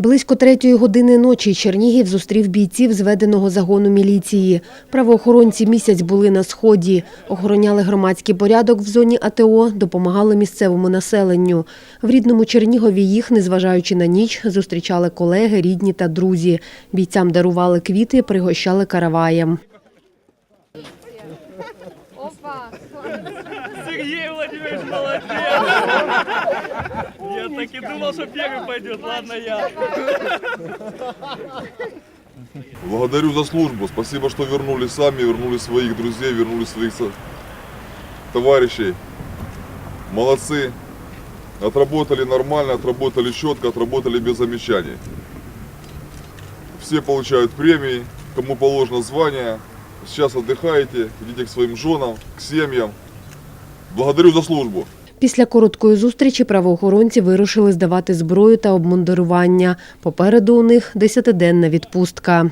Близько третьої години ночі Чернігів зустрів бійців зведеного загону міліції. Правоохоронці місяць були на сході, охороняли громадський порядок в зоні АТО, допомагали місцевому населенню. В рідному Чернігові їх, незважаючи на ніч, зустрічали колеги, рідні та друзі. Бійцям дарували квіти, пригощали караваєм. Сергей Владимирович, молодец! Я так и думал, что первый пойдет. Ладно, я. Благодарю за службу. Спасибо, что вернули сами, вернули своих друзей, вернули своих товарищей. Молодцы. Отработали нормально, отработали четко, отработали без замечаний. Все получают премии, кому положено звание. Сейчас отдыхаете, идите к своим женам, к семьям. Благодарю за службу. Після короткої зустрічі правоохоронці вирушили здавати зброю та обмундирування. Попереду у них десятиденна відпустка.